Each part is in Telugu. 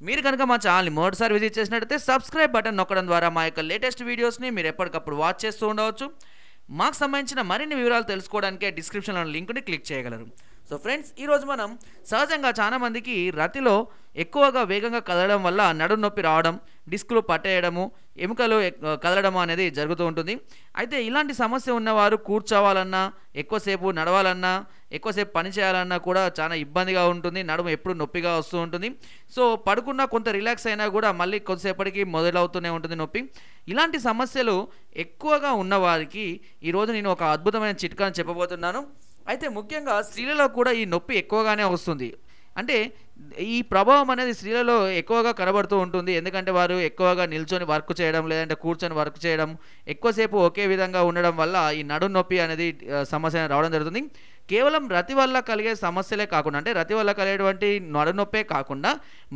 మీరు కనుక మా ఛానల్ని మొదటిసారి విజిట్ చేసినట్టయితే సబ్స్క్రైబ్ బటన్ నొక్కడం ద్వారా మా యొక్క లేటెస్ట్ వీడియోస్ని మీరు ఎప్పటికప్పుడు వాచ్ చేస్తూ ఉండవచ్చు. మాకు సంబంధించిన మరిన్ని వివరాలు తెలుసుకోవడానికి డిస్క్రిప్షన్లో లింక్ని క్లిక్ చేయగలరు. సో ఫ్రెండ్స్ ఈరోజు మనం సహజంగా చాలామందికి రతిలో ఎక్కువగా వేగంగా కదలడం వల్ల నడుం నొప్పి రావడం డిస్కులు పట్టేయడము ఎముకలు ఎక్- కదలడం అనేది జరుగుతూ ఉంటుంది. అయితే ఇలాంటి సమస్య ఉన్నవారు కూర్చోవాలన్నా ఎక్కువసేపు నడవాలన్నా ఎక్కువసేపు పని చేయాలన్నా కూడా చాలా ఇబ్బందిగా ఉంటుంది. నడుము ఎప్పుడు నొప్పిగా వస్తూ ఉంటుంది. సో పడుకున్నా కొంత రిలాక్స్ అయినా కూడా మళ్ళీ కొద్దిసేపటికి మొదలవుతూనే ఉంటుంది నొప్పి. ఇలాంటి సమస్యలు ఎక్కువగా ఉన్నవారికి ఈరోజు నేను ఒక అద్భుతమైన చిట్కాను చెప్పబోతున్నాను. అయితే ముఖ్యంగా స్త్రీలలో కూడా ఈ నొప్పి ఎక్కువగానే వస్తుంది. అంటే ఈ ప్రభావం అనేది స్త్రీలలో ఎక్కువగా కనబడుతూ ఉంటుంది. ఎందుకంటే వారు ఎక్కువగా నిల్చొని వర్క్ చేయడం లేదంటే కూర్చొని వర్క్ చేయడం ఎక్కువసేపు ఒకే విధంగా ఉండడం వల్ల ఈ నడు నొప్పి అనేది సమస్య రావడం జరుగుతుంది. కేవలం రతి వల్ల కలిగే సమస్యలే కాకుండా అంటే రతి వల్ల కలిగేటువంటి నడునొప్పే కాకుండా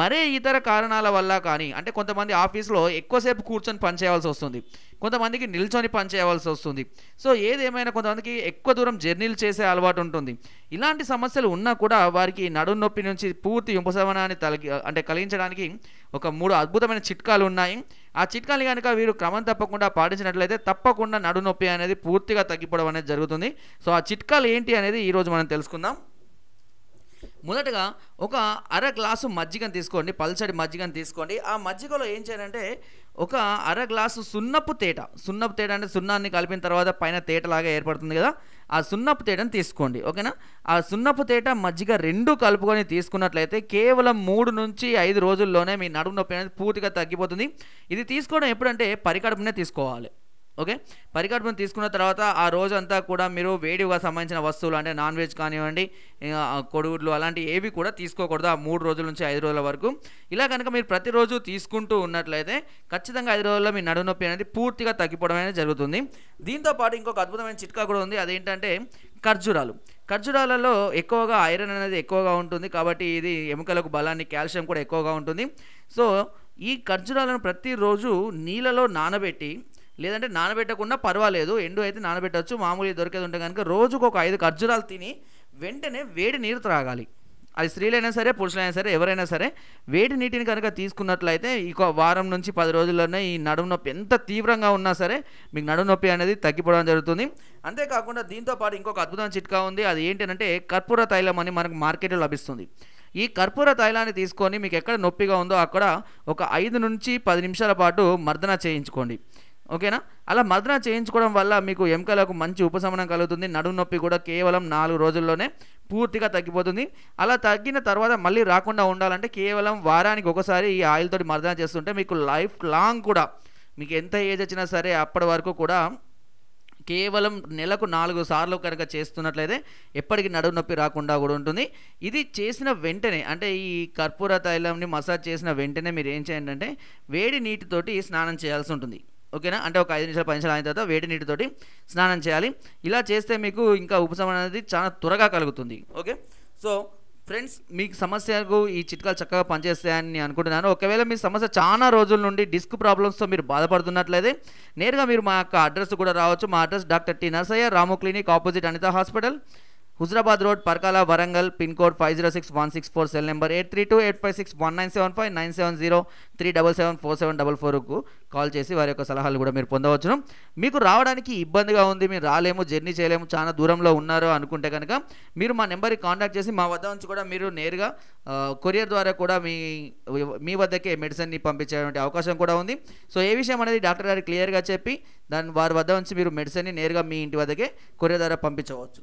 మరే ఇతర కారణాల వల్ల కానీ అంటే కొంతమంది ఆఫీస్లో ఎక్కువసేపు కూర్చొని పని చేయాల్సి వస్తుంది. కొంతమందికి నిల్చొని పని చేయవలసి వస్తుంది. సో ఏదేమైనా కొంతమందికి ఎక్కువ దూరం జర్నీలు చేసే అలవాటు ఉంటుంది. ఇలాంటి సమస్యలు ఉన్నా కూడా వారికి నడుము నొప్పి నుంచి పూర్తి ఉపశమనాన్ని తలగి అంటే కలిగించడానికి ఒక మూడు అద్భుతమైన చిట్కాలు ఉన్నాయి. ఆ చిట్కాలు కనుక వీరు క్రమం తప్పకుండా పాటించినట్లయితే తప్పకుండా నడునొప్పి అనేది పూర్తిగా తగ్గిపోవడం అనేది జరుగుతుంది. సో ఆ చిట్కాలు ఏంటి అనేది ఈరోజు మనం తెలుసుకుందాం. మొదటగా ఒక అర గ్లాసు మజ్జిగను తీసుకోండి పల్చడి మజ్జిగను తీసుకోండి. ఆ మజ్జిగలో ఏం చేయాలంటే ఒక అర గ్లాసు సున్నపు తేట సున్నపు తేట అంటే సున్నాన్ని కలిపిన తర్వాత పైన తేటలాగా ఏర్పడుతుంది కదా ఆ సున్నపు తేటను తీసుకోండి ఓకేనా? ఆ సున్నపు తేట మజ్జిగ రెండు కలుపుకొని తీసుకున్నట్లయితే కేవలం మూడు నుంచి ఐదు రోజుల్లోనే మీ నడుము నొప్పి అనేది పూర్తిగా తగ్గిపోతుంది. ఇది తీసుకోవడం ఎప్పుడంటే పరికడుపునే తీసుకోవాలి. ఓకే? పరికల్పన తీసుకున్న తర్వాత ఆ రోజంతా కూడా మీరు వేడిగా సంబంధించిన వస్తువులు అంటే నాన్ వెజ్ కానివ్వండి కొడుగుడ్లు అలాంటి ఏవి కూడా తీసుకోకూడదు ఆ మూడు రోజుల నుంచి ఐదు రోజుల వరకు. ఇలా కనుక మీరు ప్రతిరోజు తీసుకుంటూ ఉన్నట్లయితే ఖచ్చితంగా ఐదు రోజుల్లో మీ నడునొప్పి అనేది పూర్తిగా తగ్గిపోవడం అనేది జరుగుతుంది. దీంతో పాటు ఇంకొక అద్భుతమైన చిట్కా కూడా ఉంది. అదేంటంటే ఖర్జూరాలు. ఖర్జూరాలలో ఎక్కువగా ఐరన్ అనేది ఎక్కువగా ఉంటుంది కాబట్టి ఇది ఎముకలకు బలాన్ని కాల్షియం కూడా ఎక్కువగా ఉంటుంది. సో ఈ ఖర్జూరాలను ప్రతిరోజు నీళ్ళలో నానబెట్టి లేదంటే నానబెట్టకుండా పర్వాలేదు ఎండు అయితే నానబెట్టవచ్చు మామూలుగా దొరికేది ఉంటే కనుక రోజుకు ఒక ఐదు ఖర్జూరాలు తిని వెంటనే వేడి నీరు త్రాగాలి. అది స్త్రీలైనా సరే పురుషులైనా సరే ఎవరైనా సరే వేడి నీటిని కనుక తీసుకున్నట్లయితే ఇంకో వారం నుంచి పది రోజుల్లోనే ఈ నడుము నొప్పి ఎంత తీవ్రంగా ఉన్నా సరే మీకు నడుము నొప్పి అనేది తగ్గిపోవడం జరుగుతుంది. అంతేకాకుండా దీంతో పాటు ఇంకొక అద్భుతమైన చిట్కా ఉంది. అది ఏంటంటే కర్పూర తైలం అని మనకు మార్కెట్లో లభిస్తుంది. ఈ కర్పూర తైలాన్ని తీసుకొని మీకు ఎక్కడ నొప్పిగా ఉందో అక్కడ ఒక ఐదు నుంచి పది నిమిషాల పాటు మర్దన చేయించుకోండి. ఓకేనా? అలా మర్దన చేయించుకోవడం వల్ల మీకు ఎముకలకు మంచి ఉపశమనం కలుగుతుంది. నడుము నొప్పి కూడా కేవలం నాలుగు రోజుల్లోనే పూర్తిగా తగ్గిపోతుంది. అలా తగ్గిన తర్వాత మళ్ళీ రాకుండా ఉండాలంటే కేవలం వారానికి ఒకసారి ఈ ఆయిల్తో తోటి మర్దన చేస్తుంటే మీకు లైఫ్ లాంగ్ కూడా మీకు ఎంత ఏజ్ వచ్చినా సరే అప్పటి వరకు కూడా కేవలం నెలకు నాలుగు సార్లు కనుక చేస్తున్నట్లయితే ఎప్పటికీ నడుము నొప్పి రాకుండా కూడా ఉంటుంది. ఇది చేసిన వెంటనే అంటే ఈ కర్పూర తైలంని మసాజ్ చేసిన వెంటనే మీరు ఏం చేయండి అంటే వేడి నీటితోటి స్నానం చేయాల్సి ఉంటుంది. ఓకేనా? అంటే ఒక ఐదు నిమిషాలు పది నిమిషాలు అయిన తర్వాత వేడి నీటితోటి స్నానం చేయాలి. ఇలా చేస్తే మీకు ఇంకా ఉపశమనం అనేది చాలా త్వరగా కలుగుతుంది. ఓకే? సో ఫ్రెండ్స్ మీకు సమస్యకు ఈ చిట్కాలు చక్కగా పనిచేస్తాయని నేను అనుకుంటున్నాను. ఒకవేళ మీ సమస్య చాలా రోజుల నుండి డిస్క్ ప్రాబ్లమ్స్తో మీరు బాధపడుతున్నట్లయితే నేరుగా మీరు మా యొక్క అడ్రస్ కూడా రావచ్చు. మా address doctor T Narsaiah Ramu clinic opposite Anitha hospital. Huzurabad road Parkal Warangal pin code five zero six one six four cell number eight three two eight five six one nine seven five nine seven zero three double seven four seven double ఫోర్కు కాల్ చేసి వారి యొక్క సలహాలు కూడా మీరు పొందవచ్చును. మీకు రావడానికి ఇబ్బందిగా ఉంది మీరు రాలేము జర్నీ చేయలేము చాలా దూరంలో ఉన్నారు అనుకుంటే కనుక మీరు మా నెంబర్కి కాంటాక్ట్ చేసి మా వద్ద నుంచి కూడా మీరు నేరుగా కొరియర్ ద్వారా కూడా మీ మీ వద్దకే మెడిసిన్ని పంపించేటువంటి అవకాశం కూడా ఉంది. సో ఏ విషయం అనేది డాక్టర్ గారు క్లియర్గా చెప్పి దాని వారి వద్ద నుంచి మీరు మెడిసిన్ని నేరుగా మీ ఇంటి వద్దకే కొరియర్ ద్వారా పంపించవచ్చు.